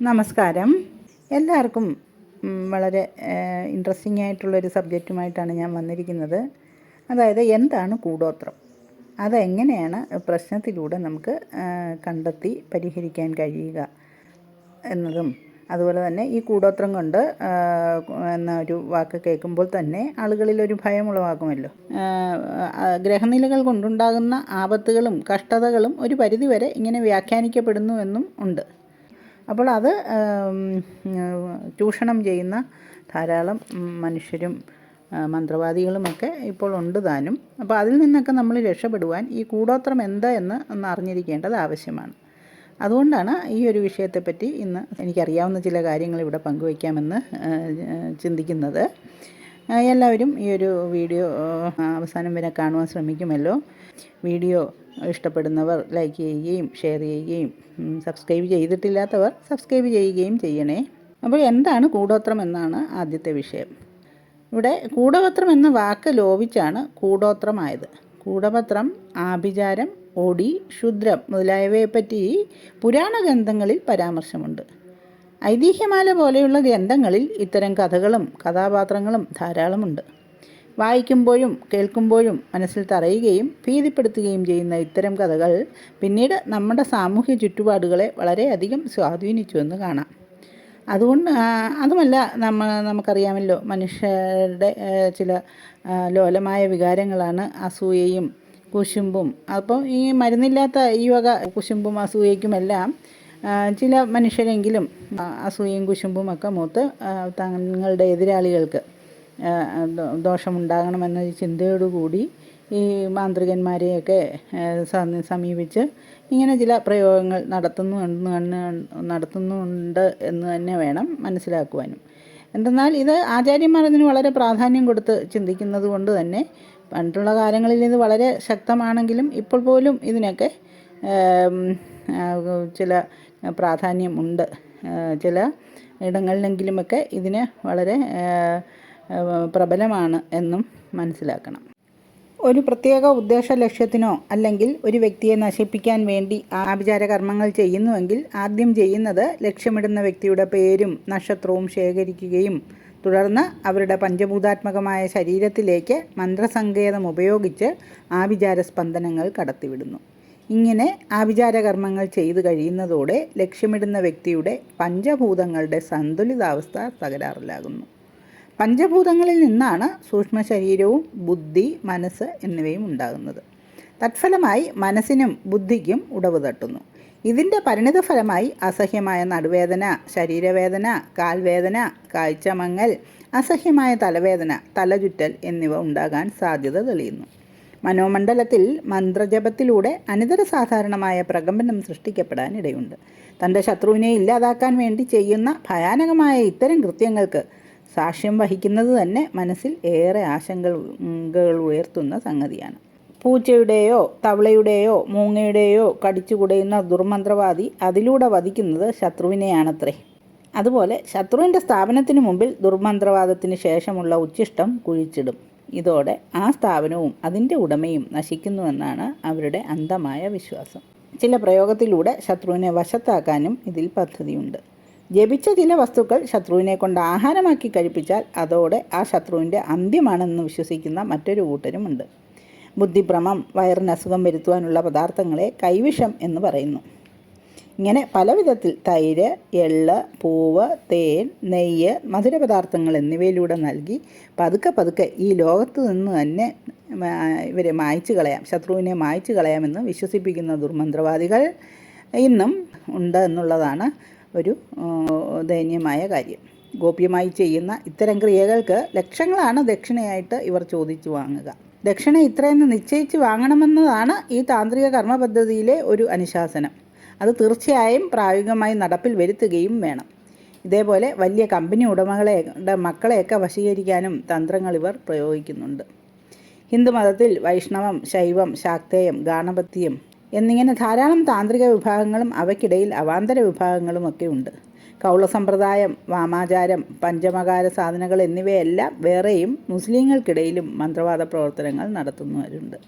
നമസ്കാരം. എല്ലാവർക്കും വളരെ ഇൻട്രസ്റ്റിംഗ് ആയിട്ടുള്ളൊരു സബ്ജക്റ്റുമായിട്ടാണ് ഞാൻ വന്നിരിക്കുന്നത്. അതായത് എന്താണ് കൂടോത്രം? അതെങ്ങനെയാണ് പ്രശ്നത്തിലൂടെ നമുക്ക് കണ്ടെത്തി പരിഹരിക്കാൻ കഴിയുക എന്നതും അതുപോലെ തന്നെ ഈ കൂടോത്രം കൊണ്ട് എന്ന ഒരു വാക്ക് കേൾക്കുമ്പോൾ തന്നെ ആളുകളിൽ ഒരു ഭയം ഉളവാക്കുമല്ലോ ഗ്രഹനിലകൾ കൊണ്ടുണ്ടാകുന്ന ആപത്തുകളും കഷ്ടതകളും ഒരു പരിധിവരെ ഇങ്ങനെ വ്യാഖ്യാനിക്കപ്പെടുന്നു എന്നും ഉണ്ട്. അപ്പോൾ അത് ചൂഷണം ചെയ്യുന്ന ധാരാളം മനുഷ്യരും മന്ത്രവാദികളുമൊക്കെ ഇപ്പോൾ ഉണ്ട് താനും. അപ്പോൾ അതിൽ നിന്നൊക്കെ നമ്മൾ രക്ഷപ്പെടുവാൻ ഈ കൂടോത്രം എന്താ എന്ന് ഒന്ന് അറിഞ്ഞിരിക്കേണ്ടത് ആവശ്യമാണ്. അതുകൊണ്ടാണ് ഈ ഒരു വിഷയത്തെപ്പറ്റി ഇന്ന് എനിക്കറിയാവുന്ന ചില കാര്യങ്ങൾ ഇവിടെ പങ്കുവയ്ക്കാമെന്ന് ചിന്തിക്കുന്നത്. എല്ലാവരും ഈ ഒരു വീഡിയോ അവസാനം വരെ കാണുവാൻ ശ്രമിക്കുമല്ലോ. വീഡിയോ ഇഷ്ടപ്പെടുന്നവർ ലൈക്ക് ചെയ്യുകയും ഷെയർ ചെയ്യുകയും സബ്സ്ക്രൈബ് ചെയ്തിട്ടില്ലാത്തവർ സബ്സ്ക്രൈബ് ചെയ്യുകയും ചെയ്യണേ. അപ്പോൾ എന്താണ് കൂടോത്രം എന്നാണ് ആദ്യത്തെ വിഷയം. ഇവിടെ കൂടപത്രം എന്ന വാക്ക് ലോപിച്ചാണ് കൂടോത്രമായത്. കൂടപത്രം ആഭിചാരം ഒടി ക്ഷുദ്രം മുതലായവയെപ്പറ്റി പുരാണ ഗ്രന്ഥങ്ങളിൽ പരാമർശമുണ്ട്. ഐതിഹ്യമാല പോലെയുള്ള ഗ്രന്ഥങ്ങളിൽ ഇത്തരം കഥകളും കഥാപാത്രങ്ങളും ധാരാളമുണ്ട്. വായിക്കുമ്പോഴും കേൾക്കുമ്പോഴും മനസ്സിൽ തറയുകയും ഭീതിപ്പെടുത്തുകയും ചെയ്യുന്ന ഇത്തരം കഥകൾ പിന്നീട് നമ്മുടെ സാമൂഹ്യ ചുറ്റുപാടുകളെ വളരെയധികം സ്വാധീനിച്ചുവെന്ന് കാണാം. അതുകൊണ്ട് അതുമല്ല നമ്മ നമുക്കറിയാമല്ലോ മനുഷ്യരുടെ ചില ലോലമായ വികാരങ്ങളാണ് അസൂയയും കുശുമ്പും. അപ്പോൾ ഈ മരുന്നില്ലാത്ത ഈ വക കുശുമ്പും അസൂയയ്ക്കുമെല്ലാം ചില മനുഷ്യരെങ്കിലും അസൂയയും കുശുമ്പും ഒക്കെ മൂത്ത് തങ്ങളുടെ എതിരാളികൾക്ക് ദോഷമുണ്ടാകണമെന്ന ചിന്തയോടുകൂടി ഈ മാന്ത്രികന്മാരെയൊക്കെ സമീപിച്ച് ഇങ്ങനെ ചില പ്രയോഗങ്ങൾ നടത്തുന്നു നടത്തുന്നുണ്ട് എന്ന് തന്നെ വേണം മനസ്സിലാക്കുവാനും. എന്തെന്നാൽ ഇത് ആചാര്യന്മാർ ഇതിന് വളരെ പ്രാധാന്യം കൊടുത്ത് ചിന്തിക്കുന്നത് കൊണ്ട് തന്നെ പണ്ടുള്ള കാലങ്ങളിൽ ഇത് വളരെ ശക്തമാണെങ്കിലും ഇപ്പോൾ പോലും ഇതിനൊക്കെ ചില പ്രാധാന്യം ഉണ്ട് ആ, ചില ഇടങ്ങളിലെങ്കിലുമൊക്കെ ഇതിന് വളരെ പ്രബലമാണ് എന്നും മനസ്സിലാക്കണം. ഒരു പ്രത്യേക ഉദ്ദേശ ലക്ഷ്യത്തിനോ അല്ലെങ്കിൽ ഒരു വ്യക്തിയെ നശിപ്പിക്കാൻ വേണ്ടി ആഭിചാര കർമ്മങ്ങൾ ചെയ്യുന്നുവെങ്കിൽ ആദ്യം ചെയ്യുന്നത് ലക്ഷ്യമിടുന്ന വ്യക്തിയുടെ പേരും നക്ഷത്രവും ശേഖരിക്കുകയും തുടർന്ന് അവരുടെ പഞ്ചഭൂതാത്മകമായ ശരീരത്തിലേക്ക് മന്ത്രസങ്കേതം ഉപയോഗിച്ച് ആഭിചാര സ്പന്ദനങ്ങൾ കടത്തിവിടുന്നു. ഇങ്ങനെ ആഭിചാരകർമ്മങ്ങൾ ചെയ്തു കഴിയുന്നതോടെ ലക്ഷ്യമിടുന്ന വ്യക്തിയുടെ പഞ്ചഭൂതങ്ങളുടെ സന്തുലിതാവസ്ഥ തകരാറിലാകുന്നു. പഞ്ചഭൂതങ്ങളിൽ നിന്നാണ് സൂക്ഷ്മ ശരീരവും ബുദ്ധി മനസ്സ് എന്നിവയും ഉണ്ടാകുന്നത്. തത്ഫലമായി മനസ്സിനും ബുദ്ധിക്കും ഉടവ് തട്ടുന്നു. ഇതിന്റെ പരിണിതഫലമായി അസഹ്യമായ നടുവേദന ശരീരവേദന കാൽവേദന കാഴ്ചമങ്ങൽ അസഹ്യമായ തലവേദന തലചുറ്റൽ എന്നിവ ഉണ്ടാകാൻ സാധ്യത തെളിയുന്നു. മനോമണ്ഡലത്തിൽ മന്ത്രജപത്തിലൂടെ അനിതര സാധാരണമായ പ്രകമ്പനം സൃഷ്ടിക്കപ്പെടാൻ ഇടയുണ്ട് തന്റെ ശത്രുവിനെ ഇല്ലാതാക്കാൻ വേണ്ടി ചെയ്യുന്ന ഭയാനകമായ ഇത്തരം കൃത്യങ്ങൾക്ക് സാക്ഷ്യം വഹിക്കുന്നത് തന്നെ മനസ്സിൽ ഏറെ ആശങ്കകൾ ഉയർത്തുന്ന സംഗതിയാണ്. പൂച്ചയുടെയോ തവളയുടെയോ മൂങ്ങയുടെയോ കടിച്ചു കുടയുന്ന ദുർമന്ത്രവാദി അതിലൂടെ വധിക്കുന്നത് ശത്രുവിനെയാണത്രേ. അതുപോലെ ശത്രുവിന്റെ സ്ഥാപനത്തിന് മുമ്പിൽ ദുർമന്ത്രവാദത്തിന് ശേഷമുള്ള ഉച്ചിഷ്ടം കുഴിച്ചിടും. ഇതോടെ ആ സ്ഥാപനവും അതിന്റെ ഉടമയും നശിക്കുന്നുവെന്നാണ് അവരുടെ അന്ധമായ വിശ്വാസം. ചില പ്രയോഗത്തിലൂടെ ശത്രുവിനെ വശത്താക്കാനും ഇതിൽ പദ്ധതിയുണ്ട്. ജപിച്ച ചില വസ്തുക്കൾ ശത്രുവിനെ കൊണ്ട് ആഹാരമാക്കി കഴിപ്പിച്ചാൽ അതോടെ ആ ശത്രുവിന്റെ അന്ത്യമാണെന്ന് വിശ്വസിക്കുന്ന മറ്റൊരു കൂട്ടരുമുണ്ട്. ബുദ്ധിഭ്രമം വയറിന് അസുഖം വരുത്തുവാനുള്ള പദാർത്ഥങ്ങളെ കൈവിഷം എന്ന് പറയുന്നു. ഇങ്ങനെ പല വിധത്തിൽ തൈര് എള്ള് പൂവ് തേൻ നെയ്യ് മധുരപദാർത്ഥങ്ങൾ എന്നിവയിലൂടെ നൽകി പതുക്കെ പതുക്കെ ഈ ലോകത്ത് നിന്ന് തന്നെ ഇവരെ മായ്ച്ചു കളയാം ശത്രുവിനെ മായ്ച്ചു കളയാമെന്ന് വിശ്വസിപ്പിക്കുന്ന ദുർമന്ത്രവാദികൾ ഇന്നും ഉണ്ട് എന്നുള്ളതാണ് ഒരു ദയനീയമായ കാര്യം. ഗോപ്യമായി ചെയ്യുന്ന ഇത്തരം ക്രിയകൾക്ക് ലക്ഷങ്ങളാണ് ദക്ഷിണയായിട്ട് ഇവർ ചോദിച്ചു വാങ്ങുക. ദക്ഷിണ ഇത്രയെന്ന് നിശ്ചയിച്ച് വാങ്ങണമെന്നതാണ് ഈ താന്ത്രിക കർമ്മ പദ്ധതിയിലെ ഒരു അനുശാസനം. അത് തീർച്ചയായും പ്രായോഗികമായി നടപ്പിൽ വരുത്തുകയും വേണം. ഇതേപോലെ വലിയ കമ്പനി ഉടമകളെ മക്കളെയൊക്കെ വശീകരിക്കാനും തന്ത്രങ്ങൾ ഇവർ പ്രയോഗിക്കുന്നുണ്ട്. ഹിന്ദുമതത്തിൽ വൈഷ്ണവം ശൈവം ശാക്തേയം ഗാണപത്യം എന്നിങ്ങനെ ധാരാളം താന്ത്രിക വിഭാഗങ്ങളും അവയ്ക്കിടയിൽ അവാന്തര വിഭാഗങ്ങളും ഒക്കെ ഉണ്ട്. കൗളസമ്പ്രദായം വാമാചാരം പഞ്ചമകാര സാധനകൾ എന്നിവയെല്ലാം വേറെയും മുസ്ലിങ്ങൾക്കിടയിലും മന്ത്രവാദ പ്രവർത്തനങ്ങൾ നടത്തുന്നവരുണ്ട്.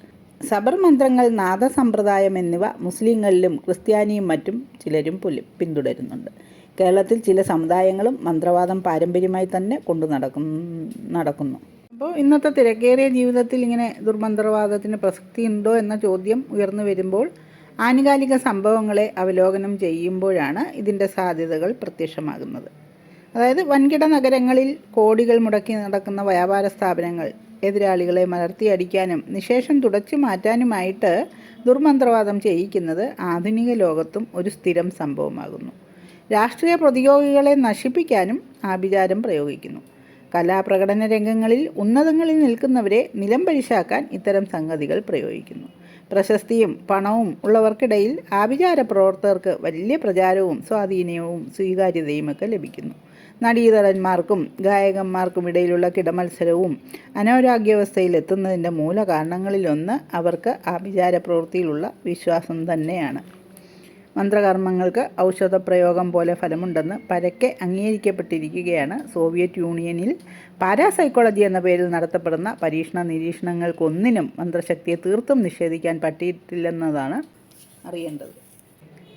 സബർ മന്ത്രങ്ങൾ നാദസമ്പ്രദായം എന്നിവ മുസ്ലിങ്ങളിലും ക്രിസ്ത്യാനിയും മറ്റും ചിലരും പിന്തുടരുന്നുണ്ട്. കേരളത്തിൽ ചില സമുദായങ്ങളും മന്ത്രവാദം പാരമ്പര്യമായി തന്നെ കൊണ്ടു നടക്കും നടക്കുന്നു. അപ്പോൾ ഇന്നത്തെ തിരക്കേറിയ ജീവിതത്തിൽ ഇങ്ങനെ ദുർമന്ത്രവാദത്തിന് പ്രസക്തി ഉണ്ടോ എന്ന ചോദ്യം ഉയർന്നു വരുമ്പോൾ ആനുകാലിക സംഭവങ്ങളെ അവലോകനം ചെയ്യുമ്പോഴാണ് ഇതിന്റെ സാധ്യതകൾ പ്രത്യക്ഷമാകുന്നത്. അതായത് വൻകിട നഗരങ്ങളിൽ കോടികൾ മുടക്കി നടക്കുന്ന വ്യാപാര സ്ഥാപനങ്ങൾ എതിരാളികളെ മലർത്തിയടിക്കാനും നിശേഷം തുടച്ചു മാറ്റാനുമായിട്ട് ദുർമന്ത്രവാദം ചെയ്യിക്കുന്നത് ആധുനിക ലോകത്തും ഒരു സ്ഥിരം സംഭവമാകുന്നു. രാഷ്ട്രീയ പ്രതിയോഗികളെ നശിപ്പിക്കാനും ആഭിചാരം പ്രയോഗിക്കുന്നു. കലാപ്രകടന രംഗങ്ങളിൽ ഉന്നതങ്ങളിൽ നിൽക്കുന്നവരെ നിലംപരിശാക്കാൻ ഇത്തരം സംഗതികൾ പ്രയോഗിക്കുന്നു. പ്രശസ്തിയും പണവും ഉള്ളവർക്കിടയിൽ ആഭിചാര പ്രവർത്തകർക്ക് വലിയ പ്രചാരവും സ്വാധീനവും സ്വീകാര്യതയുമൊക്കെ ലഭിക്കുന്നു. നടീതടന്മാർക്കും ഗായകന്മാർക്കും ഇടയിലുള്ള കിടമത്സരവും അനാരോഗ്യാവസ്ഥയിലെത്തുന്നതിന്റെ മൂല കാരണങ്ങളിലൊന്ന് അവർക്ക് ആഭിചാര പ്രവൃത്തിയിലുള്ള വിശ്വാസം തന്നെയാണ്. മന്ത്രകർമ്മങ്ങൾക്ക് ഔഷധപ്രയോഗം പോലെ ഫലമുണ്ടെന്ന് പരക്കെ അംഗീകരിക്കപ്പെട്ടിരിക്കുകയാണ് സോവിയറ്റ് യൂണിയനിൽ. പാരാസൈക്കോളജി എന്ന പേരിൽ നടത്തപ്പെടുന്ന പരീക്ഷണ നിരീക്ഷണങ്ങൾക്കൊന്നിനും മന്ത്രശക്തിയെ തീർത്തും നിഷേധിക്കാൻ പറ്റിയിട്ടില്ലെന്നതാണ് അറിയേണ്ടത്.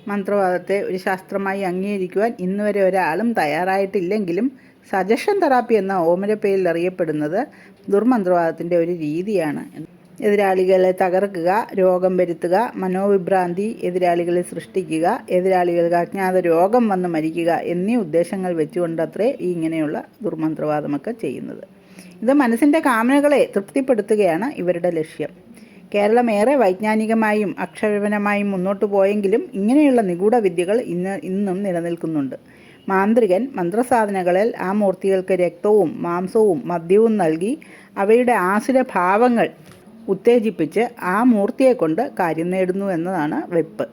മന്ത്രവാദത്തെ ഒരു ശാസ്ത്രമായി അംഗീകരിക്കുവാൻ ഇന്നുവരെ ഒരാളും തയ്യാറായിട്ടില്ലെങ്കിലും സജഷൻ തെറാപ്പി എന്ന ഓമനപ്പേരിൽ അറിയപ്പെടുന്നത് ദുർമന്ത്രവാദത്തിന്റെ ഒരു രീതിയാണ്. എതിരാളികളെ തകർക്കുക രോഗം വരുത്തുക മനോവിഭ്രാന്തി എതിരാളികളെ സൃഷ്ടിക്കുക എതിരാളികൾക്ക് അജ്ഞാത രോഗം വന്ന് മരിക്കുക എന്നീ ഉദ്ദേശങ്ങൾ വെച്ചുകൊണ്ടത്രേ ഈ ഇങ്ങനെയുള്ള ദുർമന്ത്രവാദമൊക്കെ ചെയ്യുന്നത്. ഇത് മനസ്സിന്റെ കാമനകളെ തൃപ്തിപ്പെടുത്തുകയാണ് ഇവരുടെ ലക്ഷ്യം. കേരളം ഏറെ വൈജ്ഞാനികമായും അക്ഷരപരമായും മുന്നോട്ട് പോയെങ്കിലും ഇങ്ങനെയുള്ള നിഗൂഢ വിദ്യകൾ ഇന്ന് ഇന്നും നിലനിൽക്കുന്നുണ്ട്. മാന്ത്രികൻ മന്ത്രസാധനകളിൽ ആ മൂർത്തികൾക്ക് രക്തവും മാംസവും മദ്യവും നൽകി അവയുടെ ആസുര ഭാവങ്ങൾ ഉത്തേജിപ്പിച്ച് ആ മൂർത്തിയെ കൊണ്ട് കാര്യം നേടുന്നു എന്നതാണ് വെപ്പ്.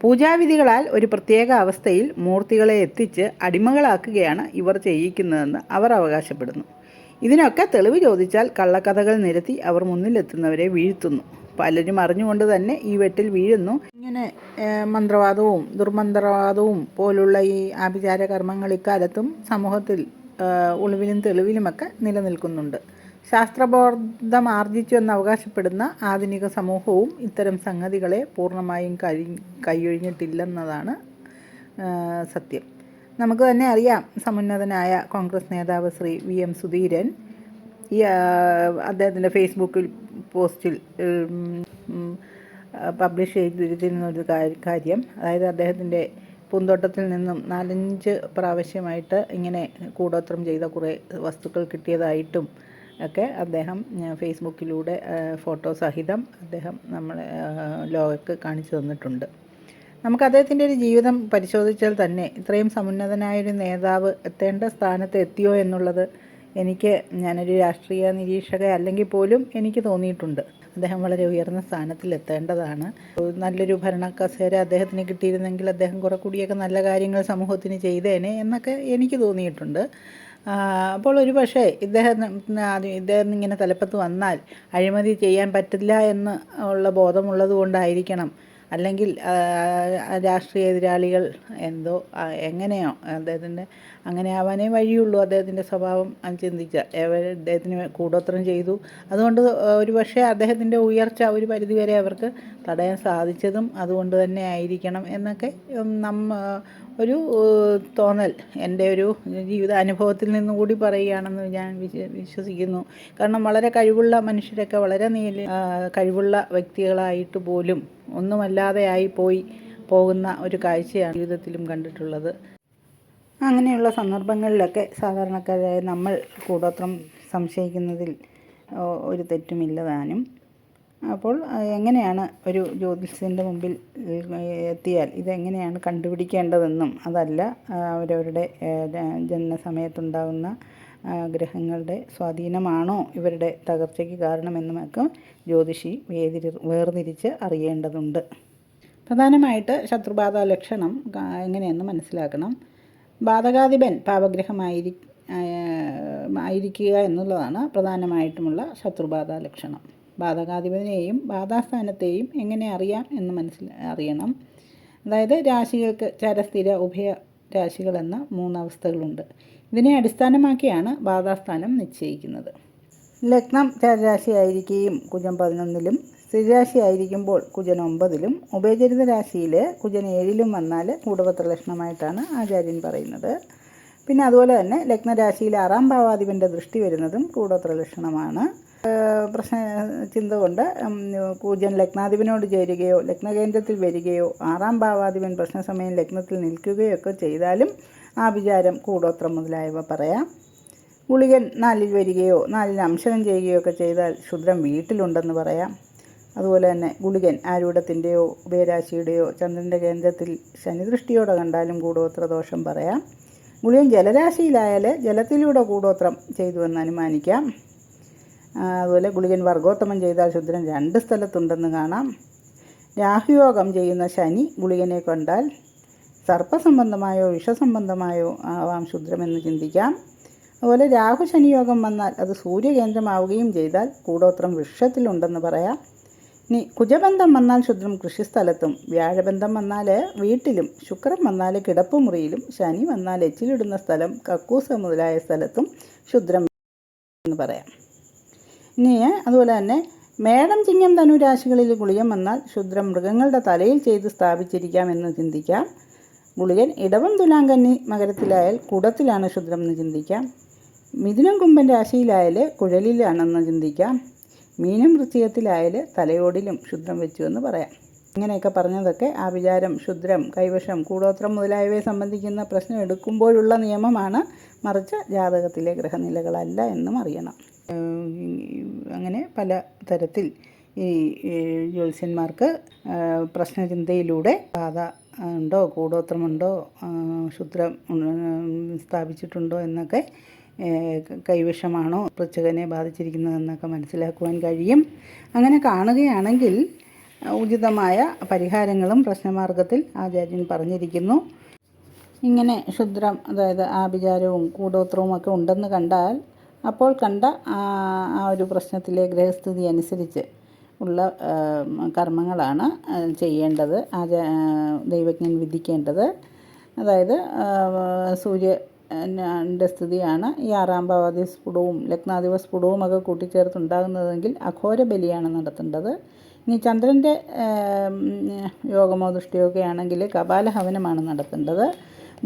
പൂജാവിധികളാൽ ഒരു പ്രത്യേക അവസ്ഥയിൽ മൂർത്തികളെ എത്തിച്ച് അടിമകളാക്കുകയാണ് ഇവർ ചെയ്യിക്കുന്നതെന്ന് അവർ അവകാശപ്പെടുന്നു. ഇതിനൊക്കെ തെളിവ് ചോദിച്ചാൽ കള്ളക്കഥകൾ നിരത്തി അവർ മുന്നിലെത്തുന്നവരെ വീഴ്ത്തുന്നു. പലരും അറിഞ്ഞുകൊണ്ട് തന്നെ ഈ വെട്ടിൽ വീഴുന്നു. ഇങ്ങനെ മന്ത്രവാദവും ദുർമന്ത്രവാദവും പോലുള്ള ഈ ആഭിചാര കർമ്മങ്ങൾ ഇക്കാലത്തും സമൂഹത്തിൽ ഒളിവിലും തെളിവിലുമൊക്കെ നിലനിൽക്കുന്നുണ്ട്. ശാസ്ത്രബോധം ആർജിച്ചു എന്ന് അവകാശപ്പെടുന്ന ആധുനിക സമൂഹവും ഇത്തരം സംഗതികളെ പൂർണമായും കഴി കൈയൊഴിഞ്ഞിട്ടില്ലെന്നതാണ് സത്യം. നമുക്ക് തന്നെ അറിയാം സമുന്നതനായ കോൺഗ്രസ് നേതാവ് ശ്രീ വി എം സുധീരൻ. ഈ അദ്ദേഹത്തിന്റെ ഫേസ്ബുക്കിൽ പോസ്റ്റിൽ പബ്ലിഷ് ചെയ്തിരുന്ന ഒരു കാര്യം. അതായത് അദ്ദേഹത്തിന്റെ പൂന്തോട്ടത്തിൽ നിന്നും നാലഞ്ച് പ്രാവശ്യമായിട്ട് ഇങ്ങനെ കൂടോത്രം ചെയ്ത കുറേ വസ്തുക്കൾ കിട്ടിയതായിട്ടും ഒക്കെ അദ്ദേഹം ഫേസ്ബുക്കിലൂടെ ഫോട്ടോ സഹിതം അദ്ദേഹം നമ്മളെ ലോകക്ക് കാണിച്ചു തന്നിട്ടുണ്ട്. നമുക്ക് അദ്ദേഹത്തിന്റെ ഒരു ജീവിതം പരിശോധിച്ചാൽ തന്നെ ഇത്രയും സമുന്നതനായൊരു നേതാവ് എത്തേണ്ട സ്ഥാനത്ത് എത്തിയോ എന്നുള്ളത് എനിക്ക് ഞാനൊരു രാഷ്ട്രീയ നിരീക്ഷക അല്ലെങ്കിൽ പോലും എനിക്ക് തോന്നിയിട്ടുണ്ട്. അദ്ദേഹം വളരെ ഉയർന്ന സ്ഥാനത്തിൽ എത്തേണ്ടതാണ്. നല്ലൊരു ഭരണക്കസേര അദ്ദേഹത്തിന് കിട്ടിയിരുന്നെങ്കിൽ അദ്ദേഹം കുറെ കൂടിയൊക്കെ നല്ല കാര്യങ്ങൾ സമൂഹത്തിന് ചെയ്തേനെ എന്നൊക്കെ എനിക്ക് തോന്നിയിട്ടുണ്ട്. അപ്പോൾ ഒരു പക്ഷേ ഇദ്ദേഹം ഇദ്ദേഹം ഇങ്ങനെ തലപ്പത്ത് വന്നാൽ അഴിമതി ചെയ്യാൻ പറ്റില്ല എന്ന് ഉള്ള ബോധമുള്ളത് കൊണ്ടായിരിക്കണം അല്ലെങ്കിൽ രാഷ്ട്രീയ എതിരാളികൾ എന്തോ എങ്ങനെയോ അദ്ദേഹത്തിന്റെ അങ്ങനെ ആവാനേ വഴിയുള്ളൂ അദ്ദേഹത്തിന്റെ സ്വഭാവം ചിന്തിച്ച. അദ്ദേഹത്തിന് കൂടോത്രം ചെയ്തു. അതുകൊണ്ട് ഒരു പക്ഷേ അദ്ദേഹത്തിന്റെ ഉയർച്ച ഒരു പരിധിവരെ അവർക്ക് തടയാൻ സാധിച്ചതും അതുകൊണ്ട് തന്നെ ആയിരിക്കണം എന്നൊക്കെ നമ്മ ഒരു തോന്നൽ എന്റെ ഒരു ജീവിതാനുഭവത്തിൽ നിന്നും കൂടി പറയുകയാണെന്ന് ഞാൻ വിശ്വസിക്കുന്നു. കാരണം വളരെ കഴിവുള്ള മനുഷ്യരൊക്കെ വളരെ നീല കഴിവുള്ള വ്യക്തികളായിട്ട് പോലും ഒന്നുമല്ലാതെയായി പോയി പോകുന്ന ഒരു കാഴ്ചയാണ് ജീവിതത്തിലും കണ്ടിട്ടുള്ളത്. അങ്ങനെയുള്ള സന്ദർഭങ്ങളിലൊക്കെ സാധാരണക്കാരായ നമ്മൾ കൂടോത്രം സംശയിക്കുന്നതിൽ ഒരു തെറ്റുമില്ല താനും. അപ്പോൾ എങ്ങനെയാണ് ഒരു ജ്യോതിഷന്റെ മുമ്പിൽ എത്തിയാൽ ഇതെങ്ങനെയാണ് കണ്ടുപിടിക്കേണ്ടതെന്നും അതല്ല അവരവരുടെ ജനനസമയത്തുണ്ടാകുന്ന ഗ്രഹങ്ങളുടെ സ്വാധീനമാണോ ഇവരുടെ തകർച്ചയ്ക്ക് കാരണമെന്നുമൊക്കെ ജ്യോതിഷി വേതിരി വേർതിരിച്ച് അറിയേണ്ടതുണ്ട്. പ്രധാനമായിട്ട് ശത്രുബാധ ലക്ഷണം എങ്ങനെയെന്ന് മനസ്സിലാക്കണം. ബാധകാധിപൻ പാപഗ്രഹമായി ആയിരിക്കുക എന്നുള്ളതാണ് പ്രധാനമായിട്ടുമുള്ള ശത്രുബാധ ലക്ഷണം. ബാധകാധിപനെയും ബാധാസ്ഥാനത്തെയും എങ്ങനെ അറിയാം എന്ന് മനസ്സിൽ അറിയണം. അതായത് രാശികൾക്ക് ചരസ്ഥിര ഉഭയ രാശികൾ എന്ന മൂന്നവസ്ഥകളുണ്ട്. ഇതിനെ അടിസ്ഥാനമാക്കിയാണ് ബാധാസ്ഥാനം നിശ്ചയിക്കുന്നത്. ലഗ്നം ചരരാശിയായിരിക്കുകയും കുജം പതിനൊന്നിലും ആയിരിക്കുമ്പോൾ കുജൻ ഒമ്പതിലും ഉഭയചരിത രാശിയിൽ കുജൻ ഏഴിലും വന്നാൽ കൂടപത്ര ലക്ഷണമായിട്ടാണ് ആചാര്യൻ പറയുന്നത്. പിന്നെ അതുപോലെ തന്നെ ലഗ്നരാശിയിൽ ആറാം ഭാവാധിപന്റെ ദൃഷ്ടി വരുന്നതും കൂടോത്ര ലക്ഷണമാണ് പ്രശ്ന ചിന്ത കൊണ്ട് കൂജൻ ലഗ്നാധിപനോട് ചേരുകയോ ലഗ്നകേന്ദ്രത്തിൽ വരികയോ ആറാം ഭാവാധിപൻ പ്രശ്ന പ്രശ്നസമയം ലഗ്നത്തിൽ നിൽക്കുകയോ ഒക്കെ ചെയ്താലും ആ വിചാരം കൂടോത്രം മുതലായവ പറയാം. ഗുളികൻ നാലിൽ വരികയോ നാലിൽ അംശനം ചെയ്യുകയോ ഒക്കെ ചെയ്താൽ ശുദ്രം വീട്ടിലുണ്ടെന്ന് പറയാം. അതുപോലെ തന്നെ ഗുളികൻ ആരൂഢത്തിന്റെയോ ഉഭയരാശിയുടെയോ ചന്ദ്രന്റെ കേന്ദ്രത്തിൽ ശനിദൃഷ്ടിയോടെ കണ്ടാലും കൂടോത്ര ദോഷം പറയാം. ഗുളികൻ ജലരാശിയിലായാൽ ജലത്തിലൂടെ കൂടോത്രം ചെയ്തു എന്ന് അനുമാനിക്കാം. അതുപോലെ ഗുളികൻ വർഗോത്തമം ചെയ്താൽ ശുദ്രൻ രണ്ട് സ്ഥലത്തുണ്ടെന്ന് കാണാം. രാഹുയോഗം ചെയ്യുന്ന ശനി ഗുളികനെ കണ്ടാൽ സർപ്പസംബന്ധമായോ വിഷസംബന്ധമായോ ആവാം ശുദ്രമെന്ന് ചിന്തിക്കാം. അതുപോലെ രാഹു ശനിയോഗം വന്നാൽ അത് സൂര്യകേന്ദ്രമാവുകയും ചെയ്താൽ കൂടോത്രം വൃക്ഷത്തിലുണ്ടെന്ന് പറയാം. ഇനി കുജബന്ധം വന്നാൽ ശുദ്രം കൃഷിസ്ഥലത്തും വ്യാഴബന്ധം വന്നാൽ വീട്ടിലും ശുക്രൻ വന്നാൽ കിടപ്പുമുറിയിലും ശനി വന്നാൽ എച്ചിലിടുന്ന സ്ഥലം കക്കൂസ് മുതലായ സ്ഥലത്തും ശുദ്രം എന്ന് പറയാം. ഇനി അതുപോലെ തന്നെ മേടം ചിങ്ങം ധനുരാശികളിൽ ഗുളികൻ വന്നാൽ ശുദ്രം മൃഗങ്ങളുടെ തലയിൽ ചെയ്ത് സ്ഥാപിച്ചിരിക്കാം എന്ന് ചിന്തിക്കാം. ഗുളികൻ ഇടവം തുലാങ്കന്നി മകരത്തിലായാൽ കുടത്തിലാണ് ശുദ്രം എന്ന് ചിന്തിക്കാം. മിഥുനം കുംഭൻ രാശിയിലായാൽ കുഴലിലാണെന്ന് ചിന്തിക്കാം. മീനം വൃശ്ചികത്തിലായാൽ തലയോടിലും ശുദ്ധം വെച്ചു എന്ന് പറയാം. ഇങ്ങനെയൊക്കെ പറഞ്ഞതൊക്കെ ആ വിചാരം ശുദ്രം കൈവശം കൂടോത്രം മുതലായവയെ സംബന്ധിക്കുന്ന പ്രശ്നം എടുക്കുമ്പോഴുള്ള നിയമമാണ് മറിച്ച് ജാതകത്തിലെ ഗ്രഹനിലകളല്ല എന്നും അറിയണം. അങ്ങനെ പല തരത്തിൽ ഈ ജ്യോത്സ്യന്മാർക്ക് പ്രശ്നചിന്തയിലൂടെ ബാധ ഉണ്ടോ കൂടോത്രമുണ്ടോ ക്ഷുദ്രം സ്ഥാപിച്ചിട്ടുണ്ടോ എന്നൊക്കെ കൈവശമാണോ പൃച്ഛകനെ ബാധിച്ചിരിക്കുന്നതെന്നൊക്കെ മനസ്സിലാക്കുവാൻ കഴിയും. അങ്ങനെ കാണുകയാണെങ്കിൽ ഉചിതമായ പരിഹാരങ്ങളും പ്രശ്നമാർഗത്തിൽ ആചാര്യൻ പറഞ്ഞിരിക്കുന്നു. ഇങ്ങനെ ക്ഷുദ്രം അതായത് ആഭിചാരവും കൂടോത്രവും ഒക്കെ ഉണ്ടെന്ന് കണ്ടാൽ അപ്പോൾ കണ്ട ആ ഒരു പ്രശ്നത്തിലെ ഗ്രഹസ്ഥിതി അനുസരിച്ച് ഉള്ള കർമ്മങ്ങളാണ് ചെയ്യേണ്ടത് ആചാ ദൈവജ്ഞൻ വിധിക്കേണ്ടത്. അതായത് സൂര്യ ന്റെ സ്ഥിതിയാണ്. ഈ ആറാം ഭാവാദി സ്ഫുടവും ലഗ്നാധിപ സ്ഫുടവും ഒക്കെ കൂട്ടിച്ചേർത്തുണ്ടാകുന്നതെങ്കിൽ അഘോര ബലിയാണ് നടത്തേണ്ടത്. ഇനി ചന്ദ്രന്റെ യോഗമോ ദൃഷ്ടിയോ ഒക്കെ ആണെങ്കിൽ കപാലഹവനമാണ് നടത്തേണ്ടത്.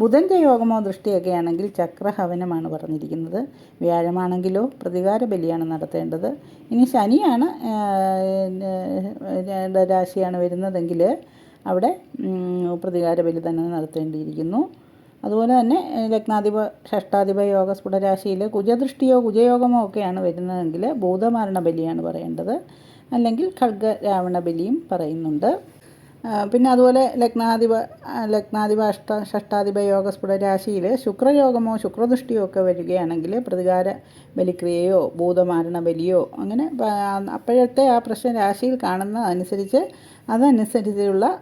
ബുധന്റെ യോഗമോ ദൃഷ്ടിയൊക്കെ ആണെങ്കിൽ ചക്രഹവനമാണ് പറഞ്ഞിരിക്കുന്നത്. വ്യാഴമാണെങ്കിലോ പ്രതികാര ബലിയാണ് നടത്തേണ്ടത്. ഇനി ശനിയാണ് രാശിയാണ് വരുന്നതെങ്കിൽ അവിടെ പ്രതികാര ബലി തന്നെ നടത്തേണ്ടിയിരിക്കുന്നു. അതുപോലെ തന്നെ ലഗ്നാധിപ ഷഷ്ടാധിപ യോഗ സ്ഫുടരാശിയിൽ കുജദൃഷ്ടിയോ കുജയോഗമോ ഒക്കെയാണ് വരുന്നതെങ്കിൽ ഭൂതമാരണ ബലിയാണ് പറയേണ്ടത്. അല്ലെങ്കിൽ ഖഡ്ഗ രാവണ ബലിയും പറയുന്നുണ്ട്. പിന്നെ അതുപോലെ ലഗ്നാധിപ ലഗ്നാധിപ അഷ്ട ഷഷ്ടാധിപ യോഗ സ്ഫുടരാശിയിൽ ശുക്രയോഗമോ ശുക്രദൃഷ്ടിയോ ഒക്കെ വരികയാണെങ്കിൽ പ്രതികാര ബലിക്രിയയോ ഭൂതമാരണ ബലിയോ അങ്ങനെ അപ്പോഴത്തെ ആ പ്രശ്ന രാശിയിൽ കാണുന്ന അനുസരിച്ച് അതനുസരിച്ചുള്ള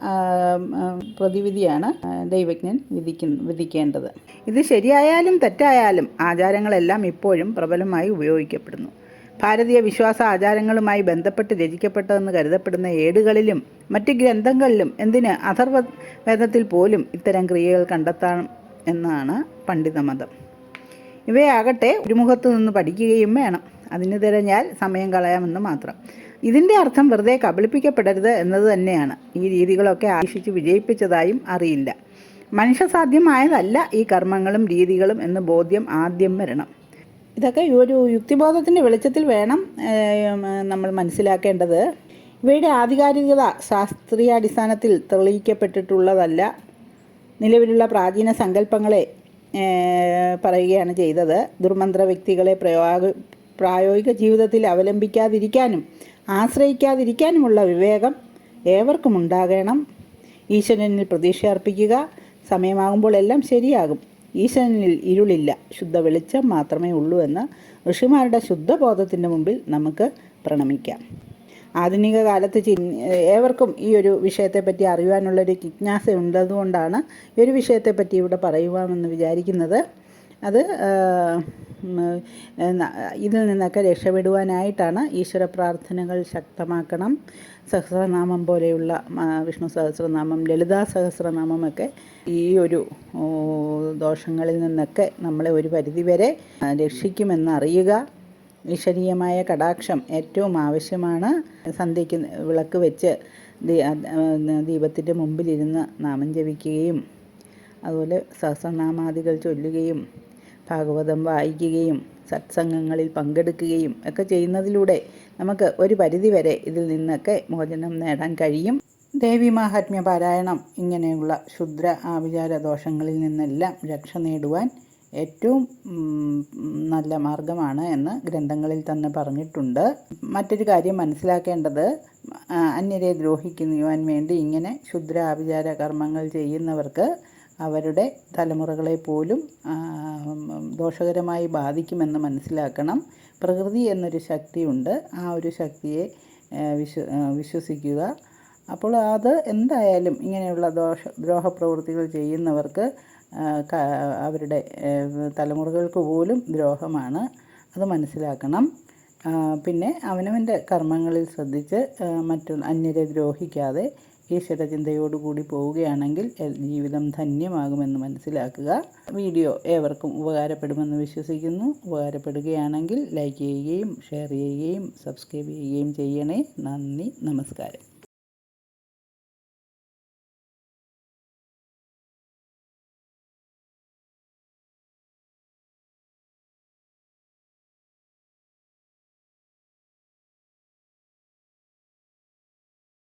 പ്രതിവിധിയാണ് ദൈവജ്ഞൻ വിധിക്കുന്ന വിധിക്കേണ്ടത്. ഇത് ശരിയായാലും തെറ്റായാലും ആചാരങ്ങളെല്ലാം ഇപ്പോഴും പ്രബലമായി ഉപയോഗിക്കപ്പെടുന്നു. ഭാരതീയ വിശ്വാസ ആചാരങ്ങളുമായി ബന്ധപ്പെട്ട് രചിക്കപ്പെട്ടതെന്ന് കരുതപ്പെടുന്ന ഏടുകളിലും മറ്റ് ഗ്രന്ഥങ്ങളിലും എന്തിന് അഥർവ വേദത്തിൽ പോലും ഇത്തരം ക്രിയകൾ കണ്ടെത്താം എന്നാണ് പണ്ഡിതമതം. ഇവയാകട്ടെ ഒരുമുഖത്തു നിന്ന് പഠിക്കുകയും വേണം. അതിന് തിരഞ്ഞാൽ സമയം കളയാമെന്ന് മാത്രം. ഇതിന്റെ അർത്ഥം വെറുതെ കബളിപ്പിക്കപ്പെടരുത് എന്നത് തന്നെയാണ്. ഈ രീതികളൊക്കെ ആകർഷിച്ച് വിജയിപ്പിച്ചതായും അറിയില്ല. മനുഷ്യസാധ്യമായതല്ല ഈ കർമ്മങ്ങളും രീതികളും എന്ന് ബോധ്യം ആദ്യം വരണം. ഇതൊക്കെ ഒരു യുക്തിബോധത്തിന്റെ വെളിച്ചത്തിൽ വേണം നമ്മൾ മനസ്സിലാക്കേണ്ടത്. ഇവയുടെ ആധികാരികത ശാസ്ത്രീയാടിസ്ഥാനത്തിൽ തെളിയിക്കപ്പെട്ടിട്ടുള്ളതല്ല. നിലവിലുള്ള പ്രാചീന സങ്കല്പങ്ങളെ പറയുകയാണ് ചെയ്തത്. ദുർമന്ത്ര വ്യക്തികളെ പ്രയോഗ പ്രായോഗിക ജീവിതത്തിൽ അവലംബിക്കാതിരിക്കാനും ആശ്രയിക്കാതിരിക്കാനുമുള്ള വിവേകം ഏവർക്കും ഉണ്ടാകണം ഈശ്വരനിൽ പ്രതീക്ഷ അർപ്പിക്കുക സമയമാകുമ്പോൾ എല്ലാം ശരിയാകും. ഈശ്വരനിൽ ഇരുളില്ല. ശുദ്ധ വെളിച്ചം മാത്രമേ ഉള്ളൂ എന്ന് ഋഷിമാരുടെ ശുദ്ധബോധത്തിന്റെ മുമ്പിൽ നമുക്ക് പ്രണമിക്കാം. ആധുനിക കാലത്ത് ചി ഏവർക്കും ഈ ഒരു വിഷയത്തെപ്പറ്റി അറിയുവാനുള്ളൊരു ജിജ്ഞാസ ഉള്ളതുകൊണ്ടാണ് ഈ ഒരു വിഷയത്തെപ്പറ്റി ഇവിടെ പറയുവാമെന്ന് വിചാരിക്കുന്നത്. അത് ഇതിൽ നിന്നൊക്കെ രക്ഷപ്പെടുവാനായിട്ടാണ് ഈശ്വര പ്രാർത്ഥനകൾ ശക്തമാക്കണം. സഹസ്രനാമം പോലെയുള്ള വിഷ്ണു സഹസ്രനാമം ലളിതാ സഹസ്രനാമമൊക്കെ ഈ ഒരു ദോഷങ്ങളിൽ നിന്നൊക്കെ നമ്മളെ ഒരു പരിധിവരെ രക്ഷിക്കുമെന്ന് അറിയുക ഈശ്വരീയമായ കടാക്ഷം ഏറ്റവും ആവശ്യമാണ്. സന്ധ്യയ്ക്ക് വിളക്ക് വെച്ച് ദീപത്തിന്റെ മുമ്പിലിരുന്ന് നാമം ജപിക്കുകയും അതുപോലെ സഹസ്രനാമാദികൾ ചൊല്ലുകയും ഭാഗവതം വായിക്കുകയും സത്സംഗങ്ങളിൽ പങ്കെടുക്കുകയും ഒക്കെ ചെയ്യുന്നതിലൂടെ നമുക്ക് ഒരു പരിധിവരെ ഇതിൽ നിന്നൊക്കെ മോചനം നേടാൻ കഴിയും. ദേവി മാഹാത്മ്യ പാരായണം ഇങ്ങനെയുള്ള ക്ഷുദ്ര ആവിചാര ദോഷങ്ങളിൽ നിന്നെല്ലാം രക്ഷ നേടുവാൻ ഏറ്റവും നല്ല മാർഗമാണ് എന്ന് ഗ്രന്ഥങ്ങളിൽ തന്നെ പറഞ്ഞിട്ടുണ്ട്. മറ്റൊരു കാര്യം മനസ്സിലാക്കേണ്ടത് അന്യരെ ദ്രോഹിക്കുവാൻ വേണ്ടി ഇങ്ങനെ ക്ഷുദ്ര ആവിചാര കർമ്മങ്ങൾ ചെയ്യുന്നവർക്ക് അവരുടെ തലമുറകളെ പോലും ദോഷകരമായി ബാധിക്കുമെന്ന് മനസ്സിലാക്കണം. പ്രകൃതി എന്നൊരു ശക്തിയുണ്ട്. ആ ഒരു ശക്തിയെ വിശ്വ വിശ്വസിക്കുക. അപ്പോൾ അത് എന്തായാലും ഇങ്ങനെയുള്ള ദോഷ ദ്രോഹപ്രവൃത്തികൾ ചെയ്യുന്നവർക്ക് അവരുടെ തലമുറകൾക്ക് പോലും ദ്രോഹമാണ്. അത് മനസ്സിലാക്കണം. പിന്നെ അവനവന്റെ കർമ്മങ്ങളിൽ ശ്രദ്ധിച്ച് മറ്റൊന്ന് മറ്റു അന്യരെ ദ്രോഹിക്കാതെ ഈശ്വരചിന്തയോടുകൂടി പോവുകയാണെങ്കിൽ ജീവിതം ധന്യമാകുമെന്ന് മനസ്സിലാക്കുക. വീഡിയോ ഏവർക്കും ഉപകാരപ്പെടുമെന്ന് വിശ്വസിക്കുന്നു. ഉപകാരപ്പെടുകയാണെങ്കിൽ ലൈക്ക് ചെയ്യുകയും ഷെയർ ചെയ്യുകയും സബ്സ്ക്രൈബ് ചെയ്യുകയും ചെയ്യണേ. നന്ദി നമസ്കാരം.